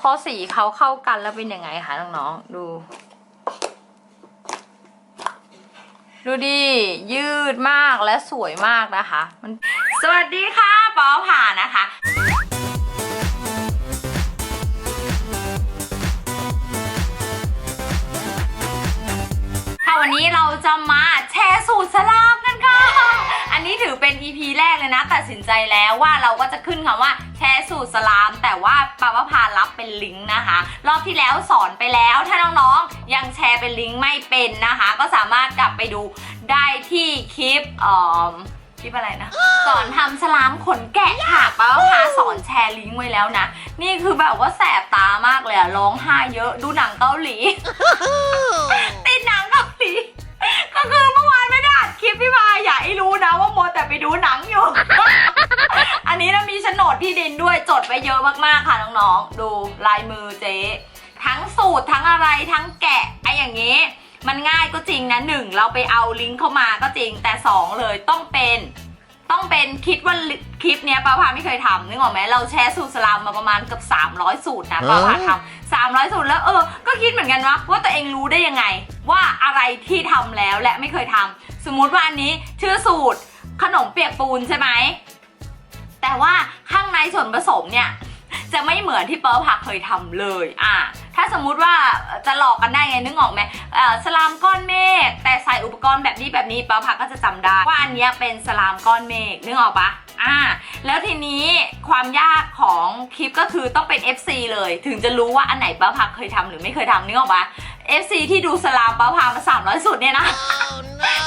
พอสีเขาเข้ากันแล้วเป็นยังไงคะน้องๆดู ดูดิยืดมากและสวยมากนะคะมันสวัสดีค่ะปอผ่านะคะค่ะวันนี้เราจะมาแชร์สูตรสลาม เป็น EP แรกเลยนะตัดสินใจแล้วว่าเราก็จะขึ้นคำว่าแชร์สูตรสลาม แต่ว่าปาวพารับเป็นลิงก์นะคะ รอบที่แล้วสอนไปแล้ว ถ้าน้องๆยังแชร์เป็นลิงก์ไม่เป็นนะคะ ก็สามารถกลับไปดูได้ที่คลิปเอ่อคลิปอะไรนะสอนทำสลามขนแกะค่ะป้าพาสอนแชร์ลิงก์ไว้แล้วนะ นี่คือแบบว่าแสบตามากเลยอะร้องไห้เยอะดูหนังเกาหลี ให้รู้นะว่าโมแต่ไปดูหนังอยู่ อันนี้นะมีโฉนดที่ดินด้วยจดไว้เยอะมากๆค่ะน้องๆ ดูลายมือเจ๊ ทั้งสูตรทั้งอะไรทั้งแกะไอ้อย่างนี้ มันง่ายก็จริงนะหนึ่งเราไปเอาลิงก์เข้ามาก็จริงแต่สองเลยต้องเป็น ต้องเป็นคิดว่าคลิปเนี้ยป้าพาไม่เคยทำนึกออกไหมเราแชร์สูตรสลามมาประมาณเกือบ300 สูตรนะป้าพาทำ300สูตรแล้วเออ ก็คิดเหมือนกันว่าว่าตัวเองรู้ได้ยังไง ว่าอะไรที่ทำแล้วและไม่เคยทำสมมุติว่าอันนี้ชื่อสูตรขนมเปียกปูนใช่ไหมแต่ว่าข้างในส่วนผสมเนี่ย จะไม่เหมือนที่เปิร์พักเคยทำเลย อะถ้าสมมุติว่าจะหลอกกันได้ไงนึกออกไหมอ่อสลามก้อนเมฆแต่ใส่อุปกรณ์แบบนี้แบบนี้เปิร์พักก็จะจำได้ว่าอันนี้เป็นสลามก้อนเมฆนึกออกปะอ่าแล้วทีนี้ความยากของคลิปก็คือต้องเป็น FC เลย ถึงจะรู้ว่าอันไหนเปิร์พักเคยทำหรือไม่เคยทำนึกออกปะ FC ที่ดูสลามเปิร์พักมา300สุดเนี่ยนะ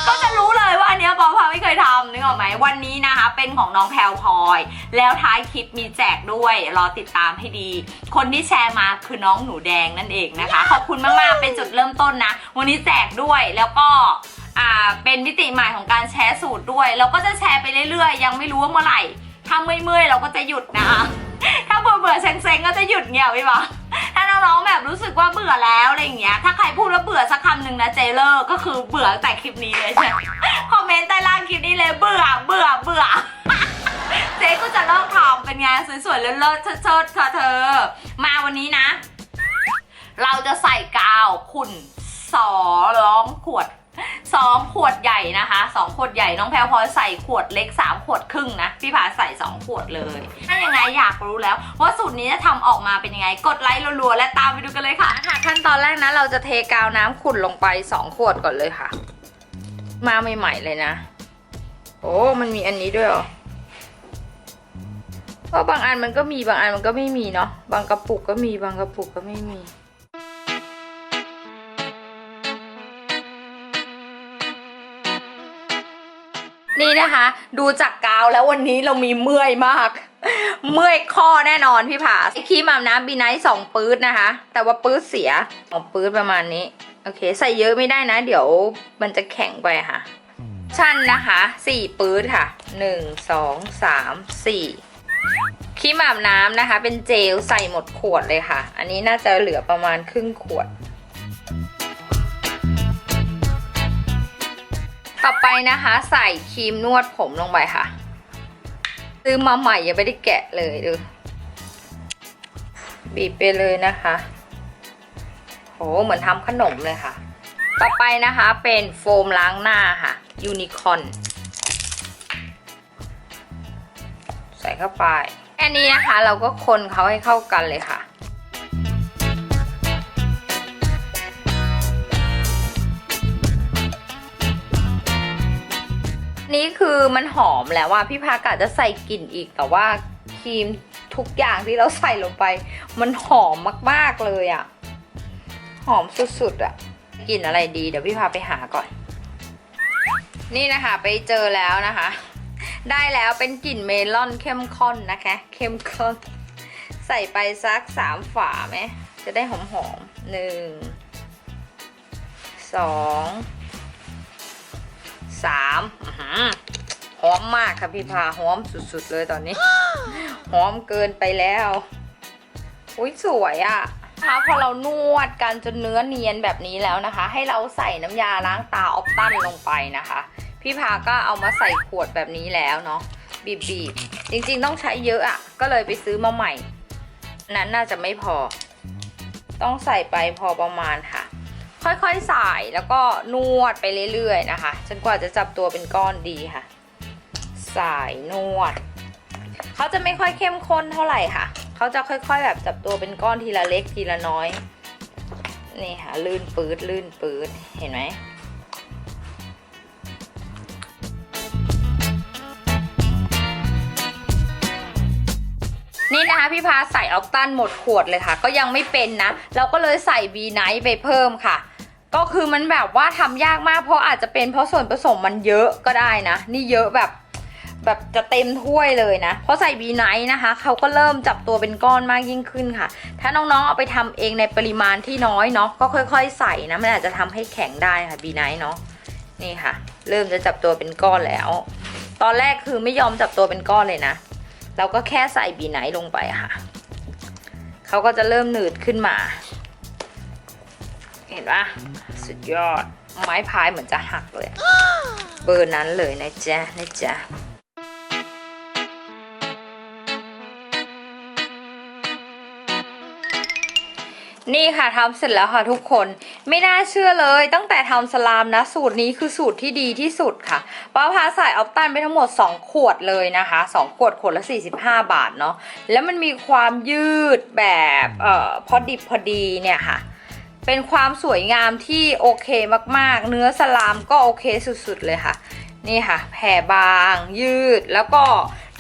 ก็จะรู้เลยว่าอันเนี้ยปอพาไม่เคยทำนึกออกไหมวันนี้นะคะเป็นของน้องแพลวพลอย แล้วท้ายคลิปมีแจกด้วยรอติดตามให้ดี คนที่แชร์มาคือน้องหนูแดงนั่นเองนะคะ ขอบคุณมากๆเป็นจุดเริ่มต้นนะ วันนี้แจกด้วยแล้วก็อ่าเป็นมิติใหม่ของการแชร์สูตรด้วย เราก็จะแชร์ไปเรื่อยๆ ยังไม่รู้ว่าเมื่อไหร่ถ้าเมื่อยๆเราก็จะหยุดนะคะ ถ้าเบื่อเบื่อๆเซ็งก็จะหยุดเงี้ยพี่บอถ้าน้องๆแบบรู้สึกว่าเบื่อแล้วอะไรอย่างเงี้ย ถ้าใครพูดว่าเบื่อสักคำหนึ่งนะเจเลอร์ก็คือเบื่อแต่คลิปนี้เลยใช่คอมเมนต์ใต้ล่างคลิปนี้เลยเบื่อเบื่อเบื่อเจ๊ก็จะเลิกทำเป็นไงสวยๆเลิศๆเชิดๆเธอเธอ มาวันนี้นะ เราจะใส่กาวขุ่นสอร้องขวด สองขวดใหญ่นะคะสองขวดใหญ่น้องแพลวพอใส่ขวดเล็กสามขวดครึ่งนะพี่ผาใส่สองขวดเลย ถ้ายังไงอยากรู้แล้วว่าสูตรนี้จะทำออกมาเป็นยังไง กดไลค์รัวๆและตามไปดูกันเลยค่ะค่ะ ขั้นตอนแรกนะเราจะเทกาวน้ำขุ่นลงไปสองขวดก่อนเลยค่ะ มาใหม่ๆเลยนะ โอ้มันมีอันนี้ด้วยเหรอเพราะบางอันมันก็มีบางอันมันก็ไม่มีเนาะบางกระปุกก็มีบางกระปุกก็ไม่มี นี่นะคะ ดูจากกาวแล้ววันนี้เรามีเมื่อยมาก เมื่อยข้อแน่นอนพี่ผาไอคีมาบน้ำบีไนท์สองปื๊ดนะคะ แต่ว่าปื๊ดเสียสองปื๊ดประมาณนี้ โอเค ใส่เยอะไม่ได้นะ เดี๋ยวมันจะแข็งไปค่ะ ชั่นนะคะสี่ปื๊ดค่ะหนึ่งสองสามสี่ครีมอาบน้ำนะคะ เป็นเจลใส่หมดขวดเลยค่ะ อันนี้น่าจะเหลือประมาณครึ่งขวด ต่อไปนะคะใส่ครีมนวดผมลงไปค่ะ ซื้อมาใหม่ยังไม่ได้แกะเลยดูบีบไปเลยนะคะโหเหมือนทำขนมเลยค่ะ ต่อไปนะคะเป็นโฟมล้างหน้าค่ะยูนิคอนใส่เข้าไปแค่นี้นะคะเราก็คนเขาให้เข้ากันเลยค่ะ นี่คือมันหอมแล้วว่าพี่พากะจะใส่กลิ่นอีกแต่ว่าครีมทุกอย่างที่เราใส่ลงไป มันหอมมากๆเลยอะ่ะ หอมสุดๆอะ่ะกลิ่นอะไรดีเดี๋ยวพี่พาไปหาก่อน นี่นะคะไปเจอแล้วนะคะ ได้แล้วเป็นกลิ่นเมลอนเข้มข้นนะคะ เข้มข้น ใส่ไปสักสามฝาไหมจะได้หอมๆหนึ่งสอง สามอื้อหือหอมมากค่ะพี่พาหอมสุดๆเลยตอนนี้ หอมเกินไปแล้วอุ้ยสวยอะ่ะนะคะพอเรานวดกันจนเนื้อเนียนแบบนี้แล้วนะคะ ให้เราใส่น้ำยาล้างตาออปตันลงไปนะคะ พี่พาก็เอามาใส่ขวดแบบนี้แล้วเนาะบีบๆจริงๆต้องใช้เยอะอะ่ะ ก็เลยไปซื้อมาใหม่ นั้นน่าจะไม่พอ ต้องใส่ไปพอประมาณค่ะ ค่อยๆใส่แล้วก็นวดไปเรื่อยๆนะคะ จนกว่าจะจับตัวเป็นก้อนดีค่ะ สายนวด เขาจะไม่ค่อยเข้มข้นเท่าไหร่ค่ะ เขาจะค่อยๆ แบบจับตัวเป็นก้อนทีละเล็กทีละน้อย นี่ค่ะ ลื่นปืดลื่นปืดเห็นไหมนี่นะคะพี่พาใส่ออกตันหมดขวดเลยค่ะ ก็ยังไม่เป็นนะ เราก็เลยใส่บีไนท์ไปเพิ่มค่ะ ก็คือมันแบบว่าทำยากมากเพราะอาจจะเป็นเพราะส่วนผสมมันเยอะก็ได้นะ นี่เยอะแบบแบบจะเต็มถ้วยเลยนะ เพราะใส่บีไนท์นะคะ เขาก็เริ่มจับตัวเป็นก้อนมากยิ่งขึ้นค่ะ ถ้าน้องๆเอาไปทำเองในปริมาณที่น้อยเนาะก็ค่อย ๆ ใส่นะมันอาจจะทำให้แข็งได้ค่ะบีไนท์เนาะนี่ค่ะ เริ่มจะจับตัวเป็นก้อนแล้ว ตอนแรกคือไม่ยอมจับตัวเป็นก้อนเลยนะเราก็แค่ใส่บีไนท์ลงไปค่ะเขาก็จะเริ่มหนืดขึ้นมา เห็นปะสุดยอด ไม้พายเหมือนจะหักเลย เบอร์นั้นเลยนะจ๊ะนะจ๊ะนี่ค่ะทำเสร็จแล้วค่ะทุกคนไม่น่าเชื่อเลย ตั้งแต่ทำสลามนะ สูตรนี้คือสูตรที่ดีที่สุดค่ะป้าพาใส่ออปตันไปทั้งหมด 2 ขวดเลยนะคะ 2 ขวดขวดละ 45 บาทเนาะแล้วมันมีความยืดแบบเอ่อพอดิบพอดีเนี่ยค่ะ เป็นความสวยงามที่โอเคมากๆ เนื้อสลามก็โอเคสุดๆเลยค่ะ นี่ค่ะ แผ่บาง ยืดแล้วก็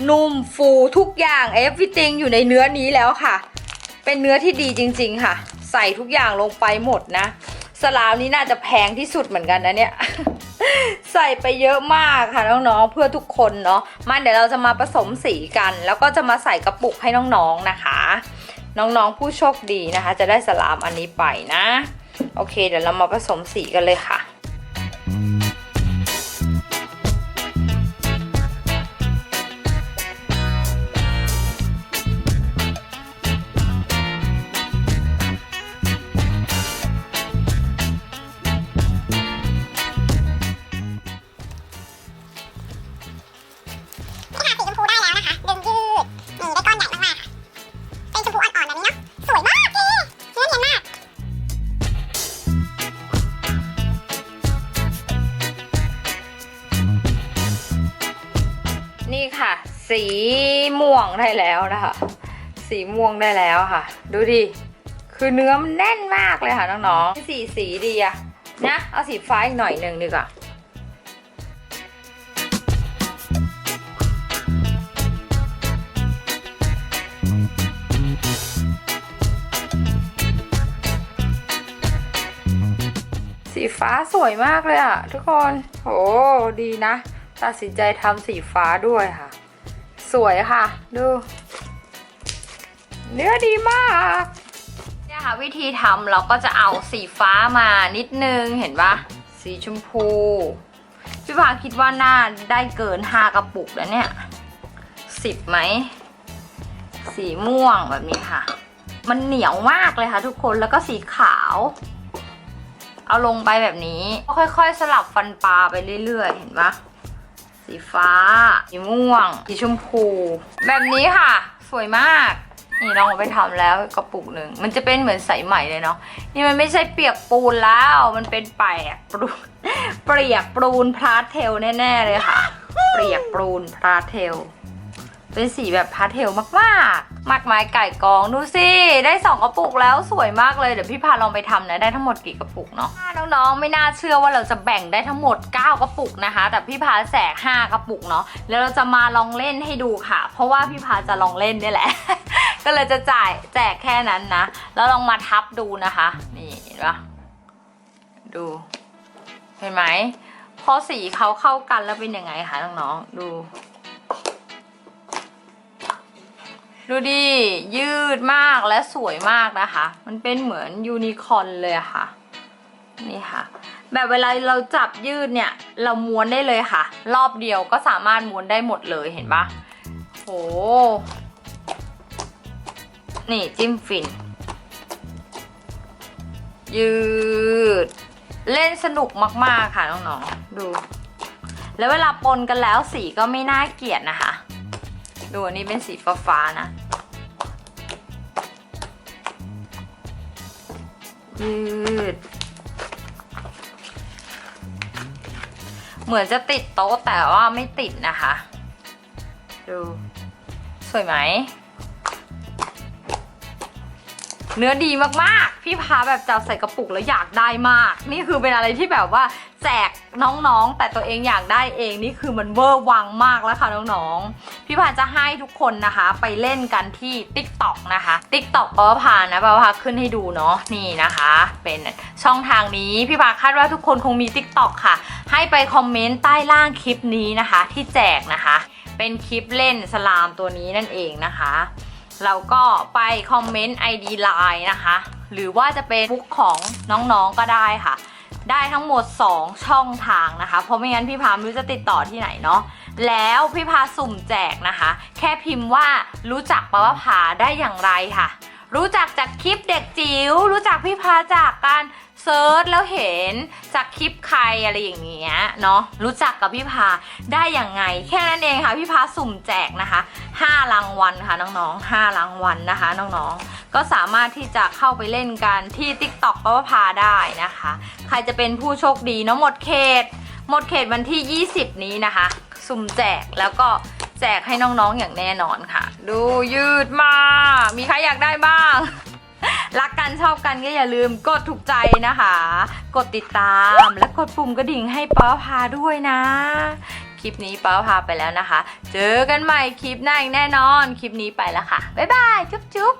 นุ่มฟูทุกอย่าง everything อยู่ในเนื้อนี้แล้วค่ะ เป็นเนื้อที่ดีจริง ๆ ค่ะ ใส่ทุกอย่างลงไปหมดนะ สลามนี้น่าจะแพงที่สุดเหมือนกันนะเนี่ย ใส่ไปเยอะมากค่ะน้องๆเพื่อทุกคนเนาะมาเดี๋ยวเราจะมาผสมสีกัน แล้วก็จะมาใส่กระปุกให้น้องๆนะคะ น้องๆผู้โชคดีนะคะ จะได้สลามอันนี้ไปนะ โอเค เดี๋ยวเรามาผสมสีกันเลยค่ะ สีม่วงได้แล้วนะคะ สีม่วงได้แล้วค่ะ ดูดิคือเนื้อมันแน่นมากเลยค่ะน้องๆสีสีดีอะนะเอาสีฟ้าอีกหน่อยหนึ่งดีกว่าสีฟ้าสวยมากเลยอะทุกคน โห ดีนะ ตัดสินใจทำสีฟ้าด้วยค่ะ สวยค่ะ ดู เนื้อดีมากเนี่ยค่ะวิธีทำเราก็จะเอาสีฟ้ามานิดนึงเห็นปะสีชมพูพี่พาคิดว่าน่าได้เกิน5กระปุกแล้วเนี่ยสิบไหม สีม่วงแบบนี้ค่ะ มันเหนียวมากเลยค่ะ ทุกคนแล้วก็สีขาว เอาลงไปแบบนี้ ค่อยๆ สลับฟันปลาไปเรื่อยๆ เห็นปะ สีฟ้า สีม่วง สีชมพู แบบนี้ค่ะ สวยมาก นี่ลองเอาไปทำแล้วกระปุกหนึ่ง มันจะเป็นเหมือนใสใหม่เลยเนาะ นี่มันไม่ใช่เปียกปูนแล้ว มันเป็นแปกปูน เปียกปูนพลาสเทลแน่ๆเลยค่ะ เปียกปูนพลาสเทล เป็นสีแบบพาสเทลมากๆ มากมายไก่กองดูสิ ได้สองกระปุกแล้วสวยมากเลย เดี๋ยวพี่พาลองไปทำนะ ได้ทั้งหมดกี่กระปุกเนาะน้องๆ ไม่น่าเชื่อว่าเราจะแบ่งได้ทั้งหมด 9 กระปุกนะคะ แต่พี่พาแสก5กระปุกเนาะ แล้วเราจะมาลองเล่นให้ดูค่ะ เพราะว่าพี่พาจะลองเล่นนี่แหละ ก็เลยจะจ่ายแจกแค่นั้นนะ แล้วลองมาทับดูนะคะ นี่เห็นปะดู เห็นไหม พอสีเขาเข้ากันแล้วเป็นยังไงคะน้องๆ ดู ดูดิยืดมากและสวยมากนะคะ มันเป็นเหมือนยูนิคอร์นเลยค่ะ นี่ค่ะ แบบเวลาเราจับยืดเนี่ย เราม้วนได้เลยค่ะ รอบเดียวก็สามารถม้วนได้หมดเลยเห็นปะโห นี่จิ้มฟิน ยืด เล่นสนุกมากๆค่ะน้องๆ ดู แล้วเวลาปนกันแล้วสีก็ไม่น่าเกลียดนะคะดูอันนี้เป็นสีฟ้าๆนะ ยืด เหมือนจะติดโต๊ะแต่ว่าไม่ติดนะคะ ดู สวยไหม เนื้อดีมากๆ พี่พาแบบจับใส่กระปุกแล้วอยากได้มาก นี่คือเป็นอะไรที่แบบว่าแจกน้องๆ แต่ตัวเองอยากได้เองนี่คือมันเวอร์วังมากแล้วค่ะน้องๆ พี่พาจะให้ทุกคนนะคะ ไปเล่นกันที่ TikTok นะคะ TikTok ปาวพานะปาวพาขึ้นให้ดูเนาะนี่นะคะ เป็นช่องทางนี้พี่พาคาดว่าทุกคนคงมี TikTok ค่ะ ให้ไปคอมเมนต์ใต้ล่างคลิปนี้นะคะ ที่แจกนะคะ เป็นคลิปเล่นสลามตัวนี้นั่นเองนะคะ เราก็ไปคอมเมนต์ ID Line นะคะ หรือว่าจะเป็นบุ๊กของน้องๆก็ได้ค่ะ ได้ทั้งหมด 2 ช่องทางนะคะ เพราะไม่งั้นพี่พามรู้จะติดต่อที่ไหนเนาะแล้วพี่พาสุ่มแจกนะคะ แค่พิมพ์ว่ารู้จักปะวะพาได้อย่างไรค่ะ รู้จักจากคลิปเด็กจิ๋วรู้จักพี่พาจากการเซิร์ชแล้วเห็นจากคลิปใครอะไรอย่างเงี้ยเนาะรู้จักกับพี่พาได้อย่างไง แค่นั้นเองค่ะพี่พาสุ่มแจกนะคะ5รางวัลค่ะน้องๆ5รางวัลนะคะน้องๆ ก็สามารถที่จะเข้าไปเล่นกันที่ TikTok ปะวะพาได้นะคะ ใครจะเป็นผู้โชคดีเนาะหมดเขต หมดเขตวันที่ 20 นี้นะคะ สุ่มแจกแล้วก็ แจกให้น้องๆอย่างแน่นอนค่ะ ดูยืดมา มีใครอยากได้บ้าง รักกันชอบกันก็อย่าลืมกดถูกใจนะคะ กดติดตามและกดปุ่มกระดิ่งให้ป้าพาด้วยนะ คลิปนี้ป้าพาไปแล้วนะคะ เจอกันใหม่คลิปหน้าอีกแน่นอน คลิปนี้ไปแล้วค่ะ บ๊ายบาย จุ๊บจุ๊บ